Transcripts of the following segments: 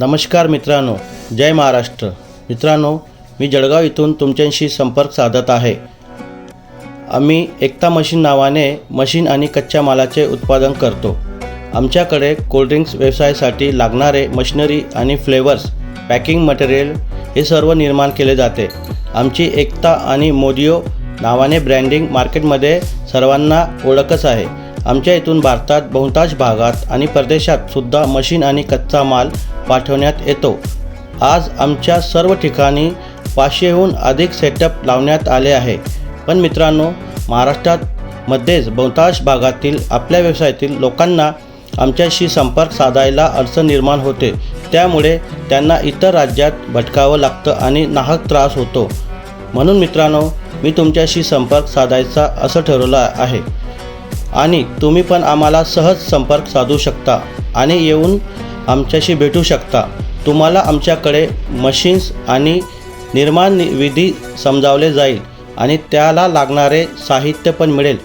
नमस्कार मित्रांनो जय महाराष्ट्र. मित्रांनो मी जळगाव इथून तुमच्याशी संपर्क साधत आहे. आम्ही एकता मशीन नावाने मशीन आणि कच्च्या मालाचे उत्पादन करतो. आमच्याकडे कोल्ड्रिंक्स व्यवसायासाठी लागणारे मशिनरी आणि फ्लेवर्स पॅकिंग मटेरियल हे सर्व निर्माण केले जाते. आमची एकता आणि मोदिओ नावाने ब्रँडिंग मार्केटमध्ये सर्वांना ओळखच आहे. आमच्या इथून भारतात बहुतांश भागात आणि परदेशात सुद्धा मशीन आणि कच्चा माल पाठवण्यात येतो. आज आमच्या सर्व ठिकाणी पाचशेहून अधिक सेटअप लावण्यात आले आहे. पण मित्रांनो महाराष्ट्रात मध्येच बहुतांश भागातील आपल्या व्यवसायातील लोकांना आमच्याशी संपर्क साधायला अडचण निर्माण होते. त्यामुळे त्यांना इतर राज्यात भटकावं लागतं आणि नाहक त्रास होतो. म्हणून मित्रांनो मी तुमच्याशी संपर्क साधायचा असं ठरवलं आहे. आणि तुम्ही पण आम्हाला सहज संपर्क साधू शकता आणि येऊन आमच्याशी भेटू शकता. तुम्हाला आमच्याकडे मशीन्स आणि निर्माण नि- विधी समजावले जाईल आणि त्याला लागणारे साहित्य पण मिळेल.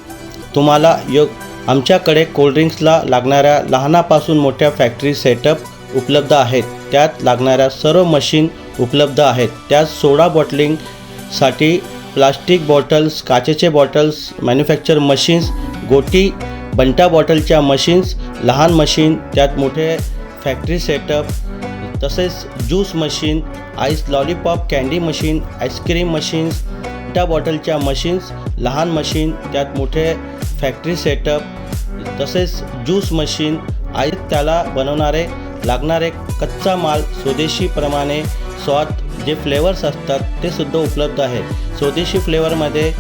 तुम्हाला योग आमच्याकडे कोल्ड्रिंक्सला लागणाऱ्या लहानापासून मोठ्या फॅक्टरी सेटअप उपलब्ध आहेत. त्यात लागणाऱ्या सर्व मशीन उपलब्ध आहेत. त्यात सोडा बॉटलिंगसाठी प्लास्टिक बॉटल्स काचेचे बॉटल्स मॅन्युफॅक्चर मशीन्स गोटी बंटा बॉटलच्या मशीन्स लहान मशीन त्यात मोठे फॅक्टरी सेटअप तसेच juice machine ice lollipop candy machine ice cream machines बंटा बॉटलच्या मशीन्स लहान मशीन त्यात मोठे फॅक्टरी सेटअप तसेच ज्यूस मशीन आई त्याला बनवणारे लागणारे कच्चा माल स्वदेशीप्रमाणे स्वाद जे फ्लेवर्स असतात ते सुद्धा उपलब्ध आहे स्वदेशी फ्लेवरमध्ये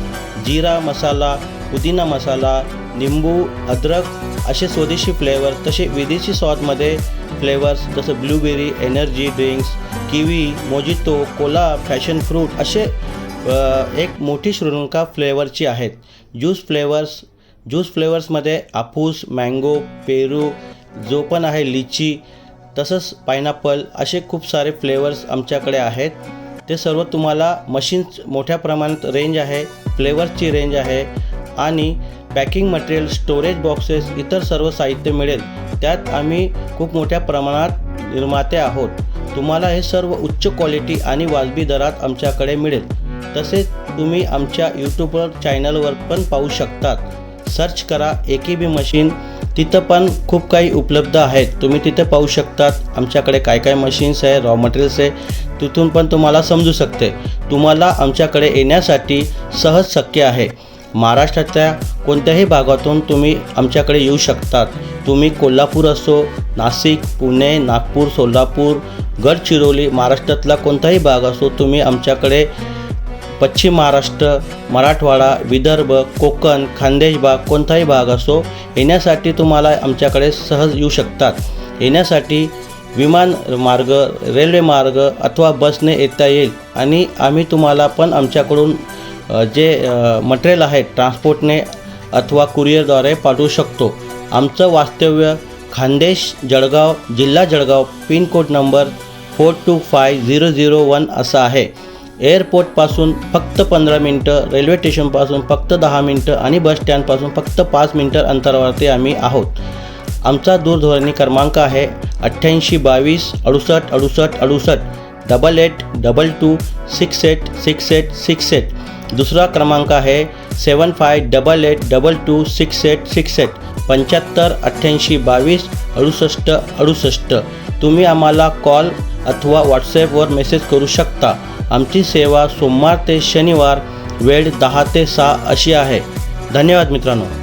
जिरा मसाला पुदिना मसाला निंबू अद्रक असे स्वदेशी फ्लेवर तसे विदेशी स्वादमध्ये फ्लेवर्स जसं blueberry energy drinks kiwi mojito cola fashion fruit असे एक मोठी श्रृंखला फ्लेवरची आहेत. ज्यूस फ्लेवर्स ज्यूस फ्लेवर्समध्ये आपूस मँगो पेरू जो पण आहे लिची तसंच पायनॅपल असे खूप सारे फ्लेवर्स आमच्याकडे आहेत. ते सर्व तुम्हाला मशीन्स मोठ्या प्रमाणात रेंज आहे फ्लेवर्सची रेंज आहे आणि पॅकिंग मटेरियल स्टोरेज बॉक्सेस इतर सर्व साहित्य मिळेल. त्यात आम्ही खूप मोठ्या प्रमाणात निर्माते आहोत. तुम्हाला हे सर्व उच्च क्वालिटी आणि वाजवी दरात आमच्याकडे मिळेल. तसेच तुम्ही आमच्या यूट्यूबवर चॅनलवर पण पाहू शकतात. सर्च करा ए बी मशीन तिथं पण खूप काही उपलब्ध आहेत. तुम्ही तिथं पाहू शकतात आमच्याकडे काय काय मशीन्स आहे रॉ मटेरियल्स आहे. तिथून पण तुम्हाला समजू शकते. तुम्हाला आमच्याकडे येण्यासाठी सहज शक्य आहे. महाराष्ट्राच्या कोणत्याही भागातून तुम्ही आमच्याकडे येऊ शकतात. तुम्ही कोल्हापूर असो नाशिक पुणे नागपूर सोलापूर गडचिरोली महाराष्ट्रातला कोणताही भाग असो तुम्ही आमच्याकडे पश्चिम महाराष्ट्र मराठवाडा विदर्भ कोकण खानदेश भाग कोणताही भाग असो येण्यासाठी तुम्हाला आमच्याकडे सहज येऊ शकतात. येण्यासाठी विमान मार्ग रेल्वे मार्ग अथवा बसने येता येईल आणि आम्ही तुम्हाला पण आमच्याकडून जे मटेरियल आहे ट्रान्सपोर्टने अथवा कुरिअरद्वारे पाठवू शकतो. आमचं वास्तव्य खानदेश जळगाव जिल्हा Jalgaon pin code number four two five zero zero one असा आहे. एअरपोर्टपासून फक्त पंधरा मिनटं रेल्वे स्टेशनपासून फक्त दहा मिनटं आणि बस स्टँडपासून फक्त पाच मिनटं अंतरावरती आम्ही आहोत. आमचा दूरध्वनी क्रमांक आहे अठ्ठ्याऐंशी बावीस अडुसष्ट अडुसष्ट अडुसष्ट double eight double two six eight six eight six eight दुसरा क्रमांक आहे seven five double eight double two six eight six eight पंच्याहत्तर अठ्ठ्याऐंशी बावीस अडुसष्ट अडुसष्ट. तुम्ही आम्हाला कॉल अथवा व्हॉट्सॲपवर मेसेज करू शकता. आमची सेवा सोमवार ते शनिवार वेळ दहा ते सहा अशी आहे. धन्यवाद मित्रांनो.